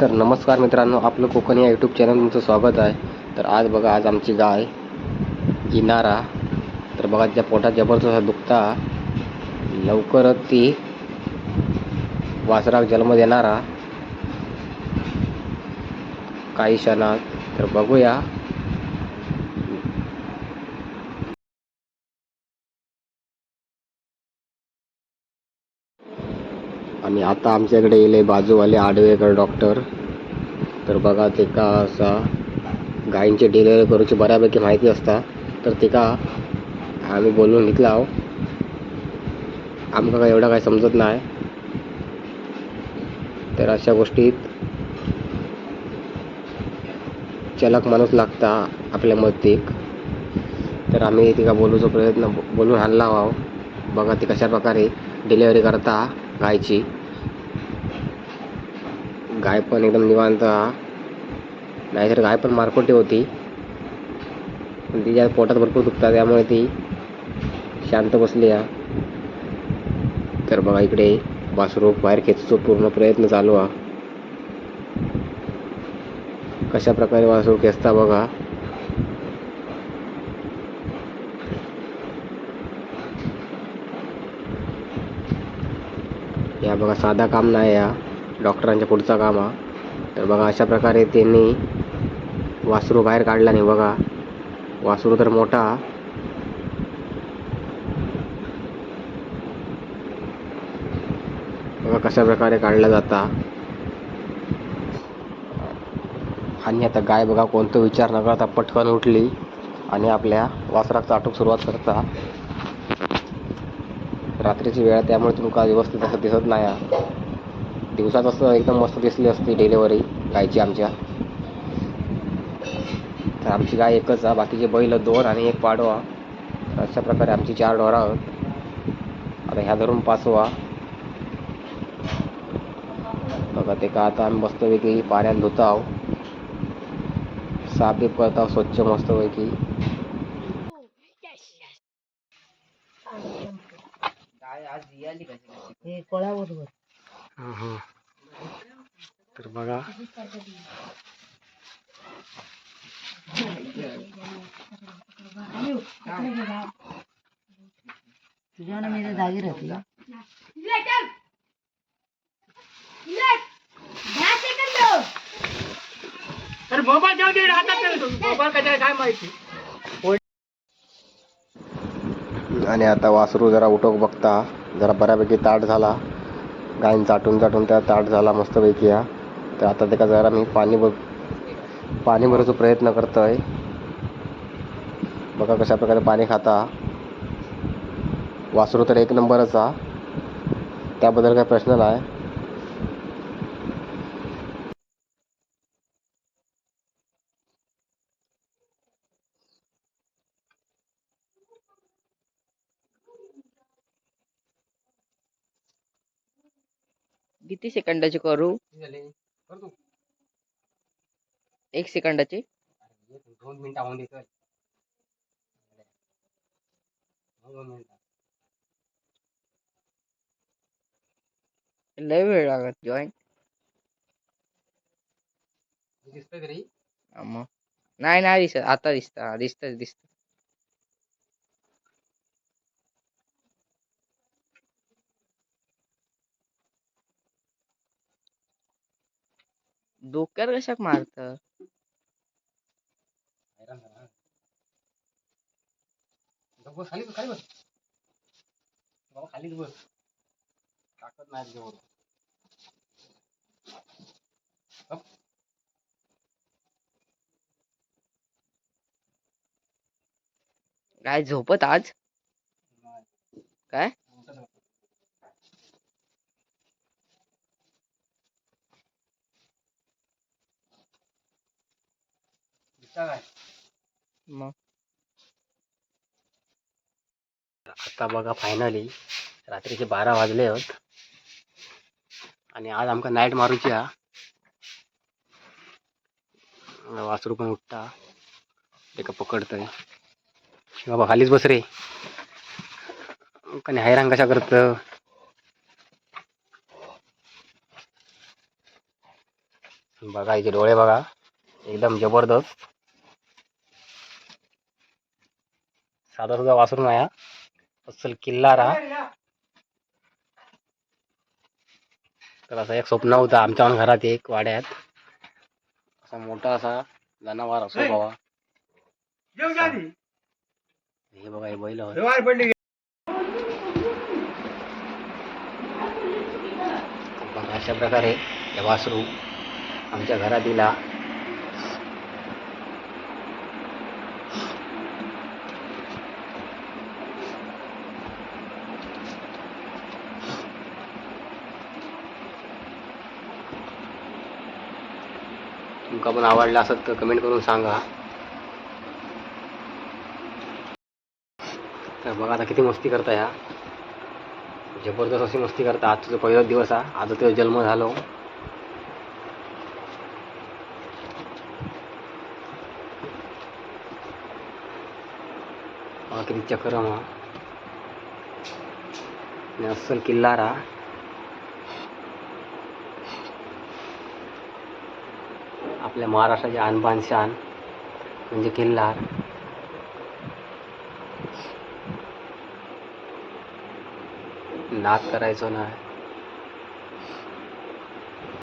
तर नमस्कार मित्रांनो आपलं कोकण या यूट्यूब चॅनल तुमचं स्वागत आहे. तर आज बघा आज आमची गाय इनारा तर बघा त्या पोटात जबरदस्त दुखता. लवकरच ती वासराक जन्म देणारा. काही क्षणात तर बघूया. आणि आता आमच्याकडे येले बाजूवाले आडवेकर डॉक्टर. तर बघा ते का असा गायींचे डिलेवरी करूची बऱ्यापैकी माहिती असता. तर ते का आम्ही बोलून घेतला आहो. आमका काय एवढं काय समजत नाही. तर अशा गोष्टीत चलक माणूस लागता आपल्या मतीक तर आम्ही तिका बोलूचा प्रयत्न बोलून आणला आहो. बघा ती कशा प्रकारे डिलेवरी करता गायची. गाय पण एकदम निवांत. हा. नाहीतर गाय पण मारकोटी होती. पण तिच्या पोटात भरपूर दुखतात त्यामुळे ती शांत बसली हा तर बघा इकडे वासरू बाहेर खेचतो पूर्ण प्रयत्न चालू हा कशा प्रकारे वासरू खेचता बघा. या बघा साधा काम नाही या डॉक्टरांच्या पुढचा काम. हा तर बघा अशा प्रकारे त्यांनी वासरू बाहेर काढला नाही बघा. वासरू तर मोठा. बघा कशा प्रकारे काढला जाता. आणि आता गाय बघा कोणतं विचार न करता पटकन उठली आणि आपल्या वासराक चाटूक सुरुवात करता. रात्रीची वेळ त्यामुळे तुमका व्यवस्थित असं दिसत नाही दिवसात असं एकदम मस्त दिसली असती डिलेवरी गायची आमच्या. तर आमची गाय एकच आहे बाकीचे बैल दोन आणि एक पाडवा. अशा प्रकारे आमची चार ढोरं आहोत. आता ह्या धरून पाचवा. बघा ते का आता आम्ही मस्तपैकी पाण्यात धुतो आहो साफ बीप करत आहोत स्वच्छ मस्तपैकी. हे. तर बघा. तुझ्या मी जागी राहते तर मोबाईल जाऊ दे हातात मोबाईल काय माहिती? आणि आता वासरू जरा उठोक बघता. जरा बऱ्यापैकी ताट झाला. गायीन चाटून चाटून त्या ताट झाला मस्तपैकी हा. तर आता त्याका जरा मी पाणी ब पाणी भरायचा प्रयत्न करतो आहे बघा कशा प्रकारे पाणी खाता. वासरू तर एक नंबरच हा. त्याबद्दल काही प्रश्न नाही किती सेकंदाची करू? एक सेकंदाची. दोन मिनिटं लय वेळ लागत जॉईन नाही नाही दिसत. आता दिसत. हा दिसत डोक्यावर कशाक मारत? बस खाली बस खाली बस बाबा खालीच बस ताकद नाही तुझ्यावर काय झोपत आज? काय? मग? आता बघा फायनली रात्रीचे बारा वाजले होत. आणि आज आमका नाईट मारूची हा. वासरू पण उठता. ते का पकडतंय बाबा खालीच बस रे. कणी हैराण कशा करत? बघा याचे डोळे बघा. एकदम जबरदस्त. साधा सुद्धा वासरून आहे. अस्सल किल्ला राहा. तर असं एक स्वप्न होतं. आमच्या घरात एक वाड्यात. असा मोठा असा जनावर असो बाबा. हे बघा हे बैल अशा प्रकारे हे वासरू आमच्या घरात दिला तुमका पण आवडला असत तर कमेंट करून सांगा. तर बघा आता किती मस्ती करता या जबरदस्त अशी मस्ती करता. आज तुझा पहिलाच दिवस हा. आज तुझा जन्म झालो. किती चक्रम हा. अस्सल किल्ला राहा आपल्या महाराष्ट्राची आणबान शान म्हणजे किल्लार. नाद करायचो ना.